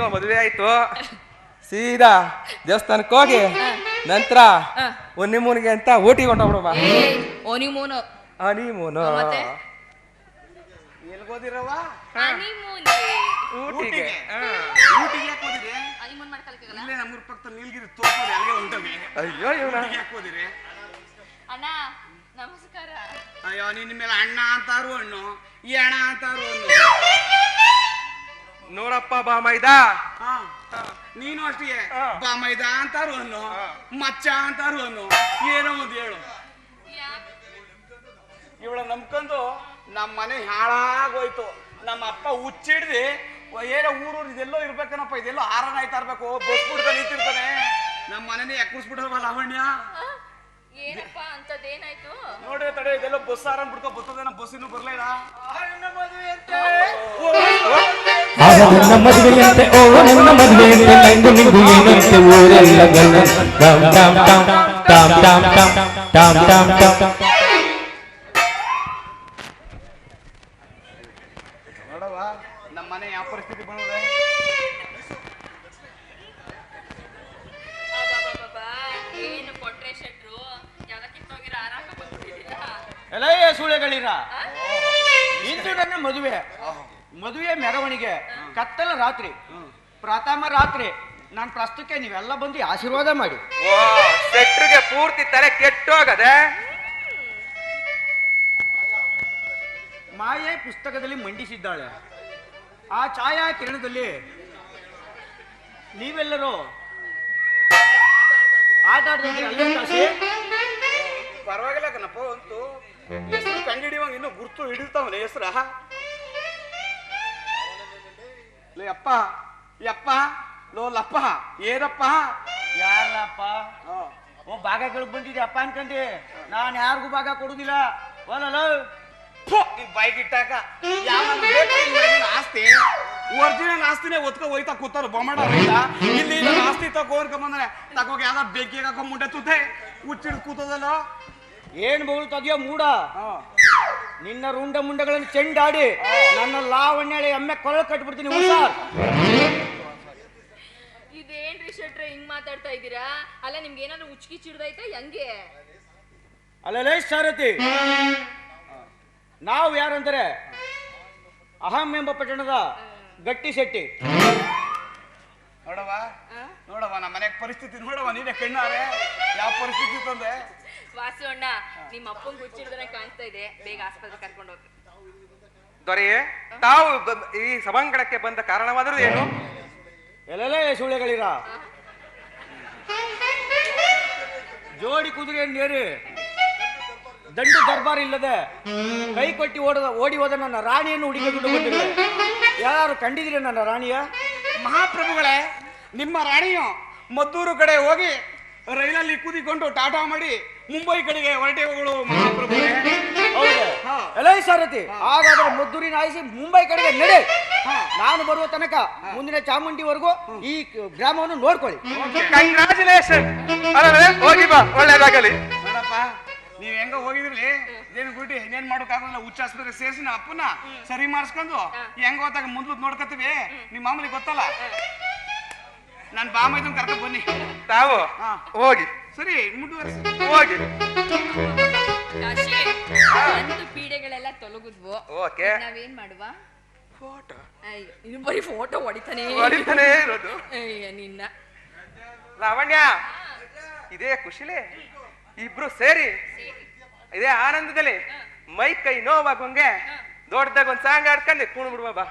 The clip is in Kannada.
ಹೆಂಗೋ ಮದುವೆ ಆಯ್ತು. ಸೀದಾ ದೇವಸ್ಥಾನಕ್ಕೆ ಹೋಗಿ ನಂತರ. ಒನ್ನಿಮೂನಿಗೆ ಅಂತ ಊಟಿ ಹೊಂಟೋಗ್ಬಿಡಮ್ಮ ಹನಿಮೂನು ಮತ್ತೆ? ಎಲ್ಗೋದಿರವ ಹನಿಮೂನ್ಗೆ ಊಟಿಗೆ. ಹಾ. ಊಟಿಗೆ ಯಾಕೆ ಹೋದಿರಿ? ಹನಿಮೂನ್ ಮಾಡ್ಕೊಳಕ್ಕಾಗಲ್ಲ? ಇಲ್ಲೇ ನಮ್ಮೂರ ಪಕ್ಕದ ನೀಲಗಿರಿ ಅಲ್ಲಿಗೆ ಅಯ್ಯೋ ಇವನ. ಊಟಿಗೆ ಯಾಕೆ ಹೋದಿರಿ? ಅಣ್ಣ ನಮಸ್ಕಾರ. ಅಯ್ಯೋ ನಿನ್ನ ಮೇಲೆ ಅಣ್ಣ ಅಂತಾರು ಹಣ್ಣು ಈ ಅಣ್ಣ ಅಂತಾರು ಹಣ್ಣು ನೋಡಪ್ಪ ಬಾಮೈದ ಹಾ. ನೀನು ಅಷ್ಟೇ ಬಾಮೈದ ಬಾ ಮೈದಾ ಅಂತಾರು ಅನ್ನು ಮಚ್ಚ ಅಂತಾರು ಅನ್ನು ಏನೋ ಒಂದು ಹೇಳು. ಇವಳ ನಂಬ್ಕೊಂಡು ನಮ್ಮ ಮನೆ ಹಾಳಾಗೋಯ್ತು. ನಮ್ಮ ಅಪ್ಪ ಹುಚ್ಚಿಡ್ದಿ ಏನೋ ಊರು ಇದೆಲ್ಲೋ ಇರ್ಬೇಕನಪ್ಪ ಇದೆಲ್ಲೋ ಆರನ ಆಯ್ತಾ ಇರ್ಬೇಕು ಬಸ್ ಬಿಡ್ತಾ ನಿಂತಿರ್ತಾನೆ. ನಮ್ಮ ಮನೆನೇ ಎಕ್ಕುಸ್ಬಿಟ್ಟಲ್ವ ಲಾವಣ್ಯ? ಏನಪ್ಪ ಅಂತದೇನಾಯ್ತು? ನೋಡಿ ತಡೆ ಇದೆಲ್ಲ ಬಸ್ ಆರಂಭ ಬಿಡ್ಕೊ ಬರ್ತದೇನೋ ಬಸ್ ಇನ್ನೂ ಬರ್ಲೇ ಇಲ್ಲ ಆಗ ನನ್ನ ಮದುವೆಯಂತೆ ಓ ನನ್ನ ಮದುವೆಯಂತೆ ನಂಗು ನಿಂಗು ಏನಂತೆ ಊರೆಲ್ಲ ಗಲ್ಲ tom tom tom tom tom tom tom tom tom ನೋಡವ ನಮ್ಮ ಮನೆ ಯಾವ ಪರಿಸ್ಥಿತಿ ಬಂದಿದೆ ಎಲೆಯ ಸುಳೆಗಳಿರ ಇಂದು ನನ್ನ ಮದುವೆ ಮದುವೆ ಮೆರವಣಿಗೆ ಕತ್ತಲ ರಾತ್ರಿ ಪ್ರಥಮ ರಾತ್ರಿ ನಾನು ಪ್ರಸ್ತುತಕ್ಕೆ ನೀವೆಲ್ಲ ಬಂದು ಆಶೀರ್ವಾದ ಮಾಡಿ. ಓ ಸೆಟ್ರಿಗೆ ಪೂರ್ತಿ ತಲೆ ಕೆಟ್ಟೋಗದೆ ಮಾಯೆ ಪುಸ್ತಕದಲ್ಲಿ ಮಂಡಿಸಿದ್ದಾಳೆ. ಆ ಛಾಯಾ ಕಿರಣದಲ್ಲಿ ನೀವೆಲ್ಲರೂ ಆಟ ಪರವಾಗಿಲ್ಲ ಕಣಪ್ಪ ಅಂತೂ. ಹೆಸರು ಕಂಡಿಡಿಯುವಂಗ ಇನ್ನು ಗುರ್ತು ಹಿಡಿತಾವನೆ ಹೆಸರ? ಲೇ ಅಪ್ಪ ಯಪ್ಪ ಲೋ ಲಪ್ಪ ಏನಪ್ಪ? ಯಾರಪ್ಪ ಓ ಭಾಗ ಕೇಳಕ್ ಬಂದಿದ್ದೆ ಅಪ್ಪ ಅನ್ಕಂಡಿ. ನಾನು ಯಾರಿಗೂ ಭಾಗ ಕೊಡುದಿಲ್ಲ. ಒಲಲ್ಲ ಫು, ನಿನ್ ನಿನ್ ಮನೆಗಿನ ಆಸ್ತಿ. ಒರಿಜಿನಲ್ ಆಸ್ತಿನೇ ಒತ್ಕೊ ಹೋಯ್ತಾ ಕೂತಾರ ಬೊಮ್ಮಡ ಇಲ್ಲಿ ನನ್ನ ಆಸ್ತಿ ತಗೋರ್ಕೊಂಬಂದ್ರೆ ತಗೋಗ ಯಾವ್ದ ಬೆಂಕಿ ಹಾಕೊಂಡ್ ಮುಂಡೆ ತುತ್ತೆ ಹುಚ್ಚಿಡ್ ಕೂತದಲ್ಲ. ಏನ್ ಬೋಳು ತದಿಯೋ ಮೂಡ? ನಿನ್ನ ರುಂಡ ಮುಂಡಗಳನ್ನು ಚೆಂಡಾಡಿ ನನ್ನ ಲಾವಣ್ಯಳೆ ಎಮ್ಮೆ ಕೊರಳು ಕಟ್ಬಿಡ್ತೀನಿ ಹುಷಾರ್. ಇದೇನ್ರಿ ಶೆಟ್ರೆ ಹಿಂಗ್ ಮಾತಾಡ್ತಾ ಇದ್ದೀರಾ? ಅಲ್ಲ ನಿಮ್ಗೆ ಏನಾದ್ರು ಉಚ್ಕಿ ಚಿಡ್ದೈತೆ ಹೆಂಗೆ? ಅಲ್ಲಲೇ ಸಾರಥಿ. ನಾವು ಯಾರಂದ್ರೆ ಅಹಂ ಎಂಬ ಪಟ್ಟಣದ ಗಟ್ಟಿ ಶೆಟ್ಟಿ. ನೋಡವಾ ನೋಡವಾ ನಮ್ಮ ಮನೆಗೆ ಪರಿಸ್ಥಿತಿ ನೋಡವಾ ನೀನೆ ಕಣ್ಣಾರೆ. ಯಾವ ಪರಿಸ್ಥಿತಿ ತಂದೆ? ವಾಸು ಅಣ್ಣ ನಿಮ್ಮ ಕಾಣಿಸ್ತಾ ಇದೆ. ಬೇಗ ಆಸ್ಪತ್ರೆ ಕರ್ಕೊಂಡು ಹೋಗಿ ದೊರೆಯೇ ತಾವು ಬ- ಈ ಸಭಾಂಗಣಕ್ಕೆ ಬಂದ ಕಾರಣವಾದರೂ ಏನು? ಎಲ್ಲೆಲ್ಲ ಸುಳ್ಳೆಗಳಿರ ಜೋಡಿ ಕುದುರೆ ನೇರಿ ದಂಡು ದರ್ಬಾರ್ ಇಲ್ಲದೆ ಕೈ ಕೊಟ್ಟಿ ಓಡದ ಓಡಿ ಹೋದ ನನ್ನ ರಾಣಿಯನ್ನು ಹುಡುಕಿಕೊಂಡು ಬಂದಿದೆ ಯಾರು ಕಂಡಿದ್ದೀರಿ ನನ್ನ ರಾಣಿಯ? ಮಹಾಪ್ರಭುಗಳೇ ನಿಮ್ಮ ರಾಣಿಯು ಮದ್ದೂರು ಕಡೆ ಹೋಗಿ ರೈಲಲ್ಲಿ ಕುದಿಕೊಂಡು ಟಾಟಾ ಮಾಡಿ ಮುಂಬೈ ಕಡೆಗೆ ಹೊರಟೆ ಹೋಗಳು. ಎಲೈ ಸಾರಥಿ ಹಾಗಾದ್ರೆ ಮದ್ದೂರಿ ನಾಯಿಸಿ ಮುಂಬೈ ಕಡೆಗೆ ನಡೆ. ನಾನು ಬರುವ ತನಕ ಮುಂದಿನ ಚಾಮುಂಡಿವರೆಗೂ ಈ ಗ್ರಾಮವನ್ನು ನೋಡ್ಕೊಳ್ಳಿ. ಕಂಗ್ರಾಚುಲೇಷನ್ ಹೋಗಿ ಬಾ ಒಳ್ಳೇದಾಗಲಿ. ನೋಡಪ್ಪ ನೀವ್ ಹೆಂಗ ಹೋಗಿದ್ರಿ? ಏನು ಗುಡ್ಡಿ ಇನ್ನೇನ್ ಮಾಡೋಕ್ಕಾಗಲ್ಲ ಹುಚ್ಚ ಆಸ್ಪತ್ರೆ ಸೇರಿಸಿ ಅಪ್ಪನ ಸರಿ ಮಾಡಿಸ್ಕೊಂಡು ಹೆಂಗ ಹೋದಾಗ ಮುಂದ್ಲು ನೋಡ್ಕೊತೀವಿ ನಿಮ್ಮ ಮಾಮೂಲಿ ಗೊತ್ತಲ್ಲ? ನಾನು ಬಾಮೈದನ್ ಕರ್ಕೊಂಡು ಬನ್ನಿ. ತಾವು? ಹಾ. ಹೋಗಿ. ಸರಿ ಮುಂದುವರಿಸಿ. ಹೋಗಿ. ಕಾಶಿ ಪೀಡೆಗಳೆಲ್ಲ ತೊಲಗುದ್ವು. ಓಕೆ. ನಾವೇನ್ ಮಾಡುವ? ಫೋಟೋ. ಅಯ್ಯೋ ಇನ್ನು ಬರೀ ಫೋಟೋ ಹೊಡಿತಾನೆ ಹೊಡಿತಾನೆ ಇರೋದು. ಅಯ್ಯ ನಿನ್ನ. ಲಾವಣ್ಯ ಇದೇ ಖುಷಿಲಿ ಇಬ್ರು ಸೇರಿ? ಇದೇ ಆನಂದದಲ್ಲಿ? ಮೈ ಕೈ ನೋವಾಗಂಗೆ ದೊಡ್ಡದಾಗ ಒಂದ್ ಸಾಂಗ್ ಆಡ್ಕೊಂಡು ಕುಣ್ ಬಿಡುವ ಬಾ.